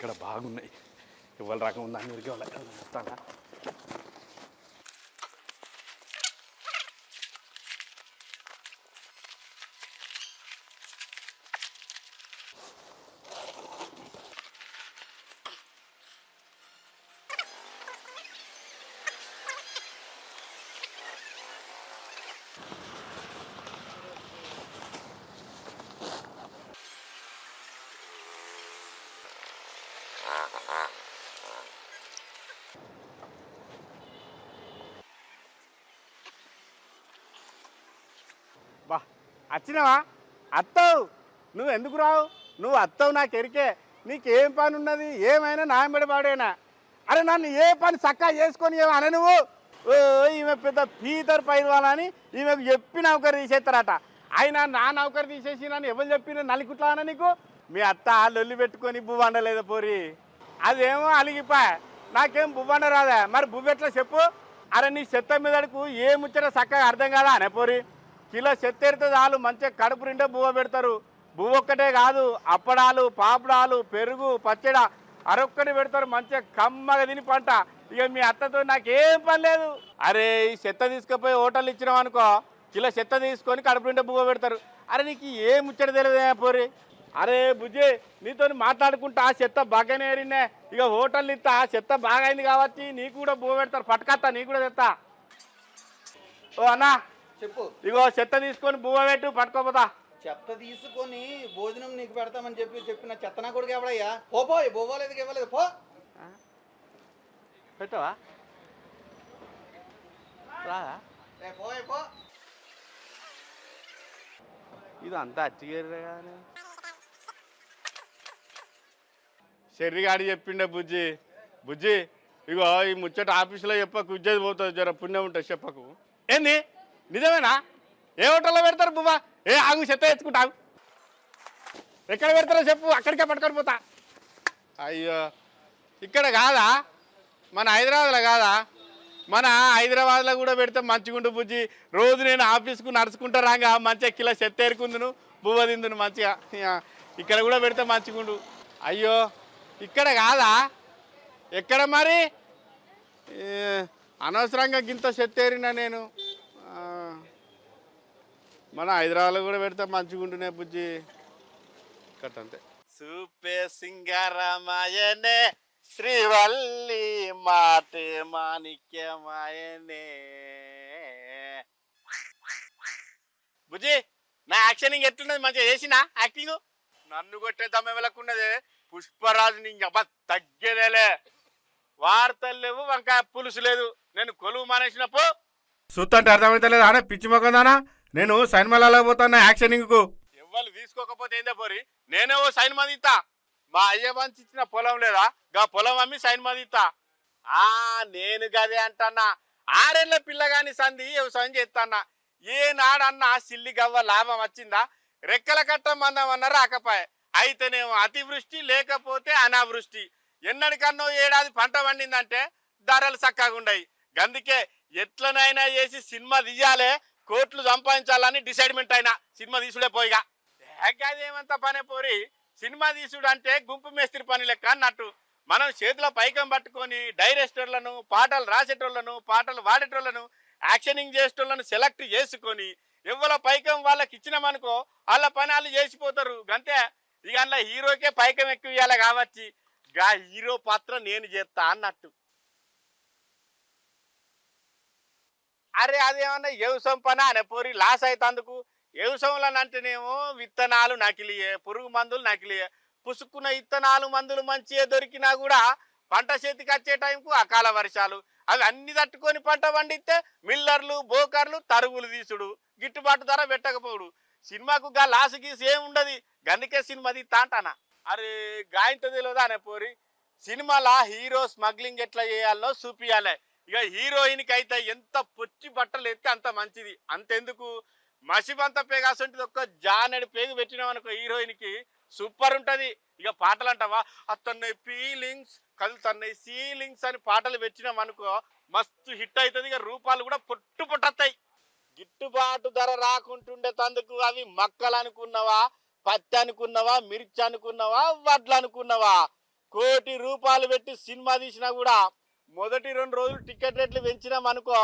ఇక్కడ బాగున్నాయి. ఇవాళ రకం ఉందా మీదకి వస్తానా చెప్తానా? వచ్చినావా అత్తవు. నువ్వు ఎందుకు రావు? నువ్వు అత్తవు నాకు ఎరికే నీకేం పని ఉన్నది? ఏమైనా నాయబడి పాడేనా అరే నన్ను ఏ పని చక్కగా చేసుకొని ఏమో అన నువ్వు? ఈమె పెద్ద పీతర్ పైవాలని ఈమెకు చెప్పి నౌకరు తీసేస్తారట. అయినా నా నౌకరు తీసేసి నన్ను ఎవరు చెప్పిన నలికుట్లా నీకు? మీ అత్త లొల్లి పెట్టుకొని బువ్వండలేదు పోరి. అదేమో అలిగిపా. నాకేం బువ్వండ రాదా మరి బువ్వెట్లా చెప్పు? అరే నీ చెత్త మీదకు ఏ ముచ్చట చక్కగా అర్థం కాదా అనే పోరి? కిలో చెత్త ఎడితే చాలు మంచిగా కడుపు నిండా బువ్వ పెడతారు. బువ్వ ఒక్కటే కాదు అప్పడాలు పాపడాలు పెరుగు పచ్చడ అరొక్కటి పెడతారు మంచిగా కమ్మగా తిని పంట. ఇక మీ అత్తతో నాకేం పని లేదు. అరే ఈ చెత్త తీసుకుపోయి హోటల్ ఇచ్చినాం అనుకో కిలో చెత్త తీసుకొని కడుపు నిండా బువ్వ పెడతారు. అరే నీకు ఏ ముచ్చట తెలియదు పోరి? అరే బుజ్జి నీతో మాట్లాడుకుంటా ఆ చెత్త బాగానే ఏరినే ఇక హోటల్ ఇస్తా ఆ చెత్త బాగా అయింది కాబట్టి నీకు కూడా బువ్వ పెడతారు. పట్టుకత్తా నీకు కూడా తెస్తా ఓ అన్నా చెప్పు. ఇగో చెత్త తీసుకొని బువ్వ పెట్టు పట్టుకోపోతా చెత్త తీసుకొని భోజనం నీకు పెడతామని చెప్పి చెప్పిన చెత్త నా కొడుకు ఎవడయ్యా? పో పో బొవ్వలేదు ఇవ్వలేదు పో. పెట్టవా? రాదా? ఏ పో ఏ పో. ఇది అంతా అచ్చిగేరే కానీ శర్రిగాడి చెప్పిండే బుజ్జి. బుజ్జి ఇగో ఈ ముచ్చట ఆఫీసులో చెప్పకు ఉద్యోగి పోతుంది జర పుణ్యం ఉంటుంది చెప్పకు. ఏంది? నిజమేనా? ఏ హోటల్లో పెడతారు బువ్వా? ఏ ఆగు చెత్త ఎత్తుకుంటావు ఎక్కడ పెడతారో చెప్పు అక్కడికే పట్టుకొని పోతా. అయ్యో ఇక్కడ కాదా? మన హైదరాబాద్లో కాదా? మన హైదరాబాద్లో కూడా పెడితే మంచిగుండు బుజ్జి. రోజు నేను ఆఫీస్కు నడుచుకుంటా రాగా మంచిగా కిలో చెత్త ఏరుకుందును బువ్వ తిందును మంచిగా. ఇక్కడ కూడా పెడితే మంచిగుండు. అయ్యో ఇక్కడ కాదా? ఎక్కడ మరి? అనవసరంగా గింత చెత్త ఏరినా నేను? మన హైదరాబాద్లో కూడా పెడితే మంచిగుండునే బుజ్జి. కట్టంతే సూపే సింగారమాయనే శ్రీవల్లి మాటే మాణిక్యమాయనే బుజ్జి నా యాక్షన్ ఎట్లున్నది? మంచిగా చేసినా యాక్టింగ్? నన్ను కొట్టే దమ్మ వెళ్ళకున్నదే పుష్పరాజు నీ అబ్బా తగ్గేదేలే. వార్తలు లేవు వంకాయ పులుసు లేదు. నేను కొలువు మానేసినప్పు చూస్తుంటే అర్థమైతలేదు? అనే పిచ్చి మొక్కదానా నేను సైన్మాలలో పోతాను యాక్షనింగ్కు ఎవ్వరు తీసుకోకపోతే ఏందో పోరి? నేనే ఓ సైన్ మంది ఇస్తా. మా అయ్య మంచి ఇచ్చిన పొలం లేదా? గా పొలం అమ్మి సైన్ మంది ఇస్తా. ఆ నేను గదే అంటన్నా. ఆరేళ్ళ పిల్లగాని సంధి వ్యవసాయం చేస్తాన్నా. ఏనాడన్నా సిల్లి గవ్వ లాభం వచ్చిందా? రెక్కల కట్ట మందమన్నా రాకపాయ. అయితేనేమో అతివృష్టి లేకపోతే అనావృష్టి. ఎన్నడికన్నో ఏడాది పంట పండిందంటే ధరలు చక్కగా ఉండయి గందుకే ఎట్లనైనా చేసి సినిమా తీయాలే. కోట్లు సంపాదించాలని డిసైడ్మెంట్ అయినా సినిమా తీసుడే పోయిగా. ఏమంత పనే పోరి సినిమా తీసుడు అంటే గుంపు మేస్త్రి పని లెక్క అన్నట్టు. మనం చేతిలో పైకం పట్టుకొని డైరెక్టర్లను పాటలు రాసేటోళ్ళను పాటలు వాడేటోళ్ళను యాక్షనింగ్ చేసేటోళ్ళను సెలెక్ట్ చేసుకొని ఎవరి పైకం వాళ్ళకి ఇచ్చినామనుకో వాళ్ళ పని వాళ్ళు చేసిపోతారు. గంతే. ఇక అందులో హీరోకే పైకం ఎక్కువ ఇవ్వాలి కాబట్టి గా హీరో పాత్ర నేను చేస్తా అన్నట్టు. అరే అదేమన్నా వ్యవసాయం పని అనే పోరి లాస్ అవుతందుకు వ్యవసాయంలో అంటేనేమో విత్తనాలు నకిలియే పురుగు మందులు నకిలియే. పుసుక్కున్న విత్తనాలు మందులు మంచిగా దొరికినా కూడా పంట చేతికి వచ్చే టైంకు అకాల వర్షాలు. అవి అన్ని తట్టుకొని పంట పండిస్తే మిల్లర్లు బోకర్లు తరుగులు తీసుడు. గిట్టుబాటు ధర పెట్టకపోడు సినిమాకు గా లాస్ గీసి ఏమి ఉండదు. గందుకే సినిమా తీస్తా అరే గాయంతో తెలియదా అనే పోరి? సినిమాలో హీరో స్మగ్లింగ్ ఎట్లా చేయాలో చూపియాలి. ఇక హీరోయిన్కి అయితే ఎంత పొచ్చి ఎత్తే అంత మంచిది. అంతెందుకు? మసిబంత పేగాసంటిది ఒక్క జానడి పేగు పెట్టినాం అనుకో హీరోయిన్కి సూపర్ ఉంటది. ఇక పాటలు అంటావా? అతన్ని ఫీలింగ్స్ కలుతన్నాయి సీలింగ్స్ అని పాటలు పెట్టినాం అనుకో మస్తు హిట్ అవుతుంది ఇక రూపాలు కూడా పొట్టు పొట్టత్తాయి. గిట్టుబాటు ధర రాకుంటుండే తందుకు అవి మక్కలు అనుకున్నావా పత్తి అనుకున్నావా మిర్చి అనుకున్నావా వడ్లు అనుకున్నావా కోటి రూపాయలు పెట్టి సినిమా తీసినా కూడా మొదటి రెండు రోజులు టికెట్ రేట్లు పెంచినాం అనుకో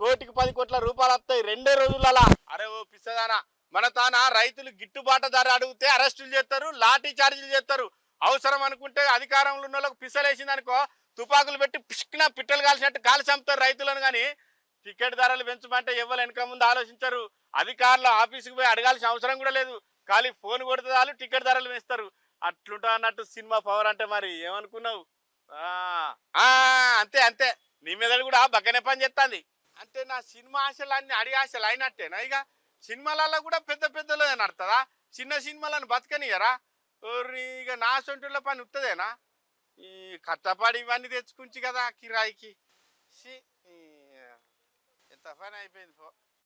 కోటికి పది కోట్ల రూపాయలు వస్తాయి రెండే రోజులలో. అరే ఓ పిచ్చదానా మన తాన రైతులు గిట్టుబాటు ధర అడిగితే అరెస్టులు చేస్తారు లాఠీ చార్జీలు చేస్తారు. అవసరం అనుకుంటే అధికారంలో ఉన్న వాళ్ళకి పిసలేసింది అనుకో తుపాకులు పెట్టి పిష్కిన పిట్టలు కాల్చినట్టు కాల్చి చంపుతారు రైతులను కానీ టికెట్ ధరలు పెంచమంటే ఎవరు వెనక ముందు ఆలోచించరు. అధికారులు ఆఫీసుకు పోయి అడగాల్సిన అవసరం కూడా లేదు. ఖాళీ ఫోన్ కొడితే చాలు టికెట్ ధరలు పెంచుతారు అట్లుంటా అన్నట్టు సినిమా పవర్ అంటే మరి ఏమనుకున్నావు? అంతే అంతే. నీ మీద కూడా బగ్గనే పని చేస్తుంది అంటే నా సినిమా ఆశలు అన్ని అడి ఆశలు అయినట్టేనా? ఇక సినిమాలలో కూడా పెద్ద పెద్దలో నడుతుందా? చిన్న సినిమాలను బతకనియరా? ఇక నా సొంటుల పని ఉత్తదేనా? ఈ కట్టపాడి ఇవన్నీ తెచ్చుకుంచి కదా కిరాయికి. ఎంత పని అయిపోయింది పో.